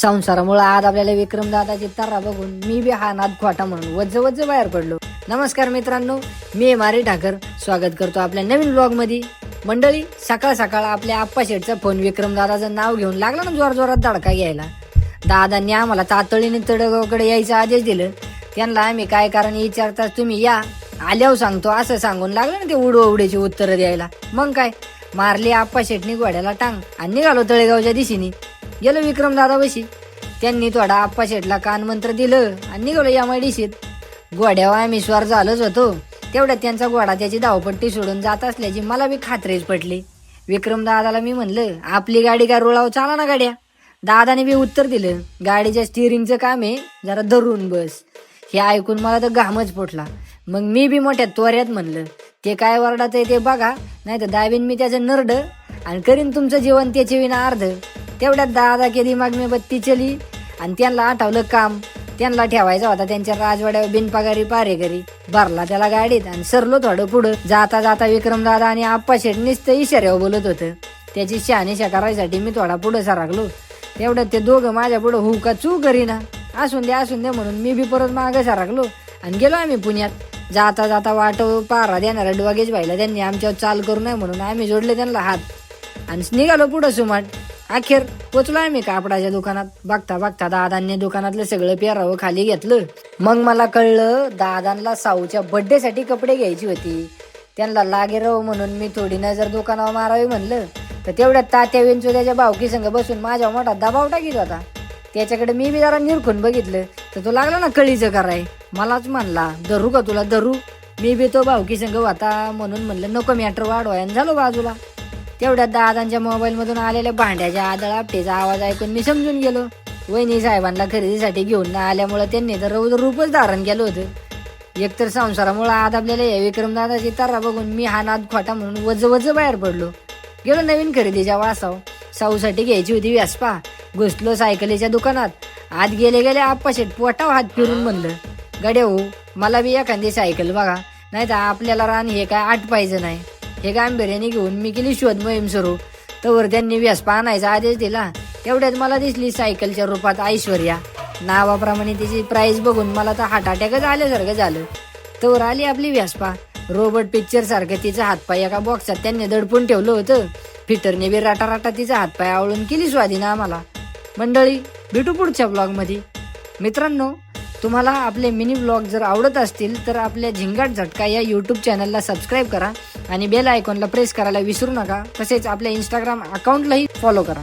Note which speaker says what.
Speaker 1: संसारामुळे आज आपल्याला विक्रम दादाची तर्रा बघून मी बी हा नाद खोटा म्हणून वज्ज वज्ज बाहेर पडलो. नमस्कार मित्रांनो मी मारी ठाकर. स्वागत करतो आपल्या नवीन ब्लॉगमध्ये. मंडळी सकाळ सकाळ आपल्या आप्पा शेठचा फोन विक्रम दादाचं नाव घेऊन लागला ना जोर जोरात धडका घ्यायला. दादांनी आम्हाला तातडीने तडगावकडे यायचा आदेश दिलं. त्यांना आम्ही काय कारण विचारताच तुम्ही या. आल्यावर सांगतो असं सांगून लागलं ना ते उडू उडीची उत्तरं द्यायला. मग काय? मारली आप्पा शेठनी घोड्याला टांग आणि निघालो तळेगावच्या दिशेने. गेलो विक्रम दादाबशी त्यांनी थोडा आप्पा शेटला कानमंत्र दिलं आणि निघालो या मायडीशीत. घोड्यावर आम्ही स्वार झालोच होतो. तेवढ्यात त्यांचा घोडा त्याची धावपट्टी सोडून जात असल्याची मला बी खात्रीच पटली. विक्रम दादाला मी म्हणलं आपली गाडी काय रुळावं चाला ना गाड्या. दादाने बी उत्तर दिलं गाडीच्या स्टिअरिंगचं काम आहे जरा धरून बस. हे ऐकून मला तर घामच फुटला. मग मी बी मोठ्या त्वऱ्यात म्हणलं ते काय वरडाचं आहे ते बघा नाही तर दाबीन मी त्याचं नरड आणि करीन तुमचं जीवन त्याचे विना अर्ध तेवढ्यात दादा केली मग मी बत्ती चली. आणि त्यांना आठवलं काम. त्यांना ठेवायचा होता त्यांच्या राजवाड्यावर बिनपगारी पारेकरी भरला त्याला गाडीत आणि सरलो थोडं पुढं. जाता जाता विक्रम दादा आणि आप्पा शेठ निस्त इशाऱ्यावर बोलत होतं. त्याची शहानिशा करायसाठी मी थोडा पुढं सरकलो तेवढ्यात ते दोघं माझ्या पुढं हु का चू करीना. असून दे असून दे म्हणून मी बी परत मागं सरकलो आणि गेलो आम्ही पुण्यात. जाता जाता वाट पारा देणारा डवागेज व्हायला त्यांनी आमच्यावर चाल करू नये म्हणून आम्ही जोडले त्यांना हात. आणि निघालो पुढं सुमाट. अखेर पोचलो आम्ही कापडाच्या दुकानात. बघता बघता दादांनी दुकानातलं सगळं पेरावं खाली घेतलं. मग मला कळलं दादांना साऊच्या बर्थडे साठी कपडे घ्यायची होती. त्यांना लागेराव म्हणून मी थोडी नजर दुकानावर मारावी म्हणलं. तर तेवढ्यात तात्या विंचू त्याच्या भावकी संग बसून माझ्या मोठा दबाव टाकीत होता. त्याच्याकडे मी बी जरा निरखून बघितलं. तर तो लागला ना कळीचं कराय. मलाच म्हणला धरू का तुला? धरू. मी बी तो भावकी संग होता म्हणून म्हणलं नको मॅटर वाढवायन आणि झालो बाजूला. तेवढ्यात दादांच्या मोबाईलमधून आलेल्या भांड्याच्या आदळ आपटेचा आवाज ऐकून मी समजून गेलो. वहिनी साहेबांना खरेदीसाठी घेऊन न आल्यामुळे त्यांनी तर रौद्र रूपच धारण केलं होतं. एकतर संसारामुळे आज आपल्याला या विक्रमदादाची तारा बघून मी हा नाद खोटा म्हणून वज वज बाहेर पडलो. गेलो नवीन खरेदीच्या वासाव. साऊसाठी घ्यायची होती व्यासपा. घुसलो सायकलीच्या दुकानात. आत गेले गेले आप्पा पोटाव हात फिरून म्हणलं गड्या हो मला बी एखादी सायकल बघा. नाही तर आपल्याला रान हे काय आठ पाहिजे नाही. हे गांभीर्याने घेऊन मी केली शोध मोहीम सुरू. तर त्यांनी व्यासपा आणायचा आदेश दिला. तेवढ्यात मला दिसली सायकलच्या रूपात ऐश्वर्या. नावाप्रमाणे तिची प्राईज बघून मला तर हार्ट अटॅकच आल्यासारखं झालं. तर आली आपली व्यासपा. रोबोट पिक्चर सारखं तिचा हातपाय एका बॉक्सात त्यांनी दडपून ठेवलं होतं. फिटरने बी राटा राटा तिचा हातपाय आवळून केली स्वाधीन आम्हाला. मंडळी भेटू पुढच्या ब्लॉगमध्ये मित्रांनो तुम्हाला आपले मिनी ब्लॉग जर आवडत असतील तर आपल्या झिंगाट झटका या यूट्यूब चॅनलला सबस्क्राईब करा आणि बेल आयकॉनला प्रेस करायला विसरू नका. तसेच आपल्या इंस्टाग्राम अकाउंटलाही फॉलो करा.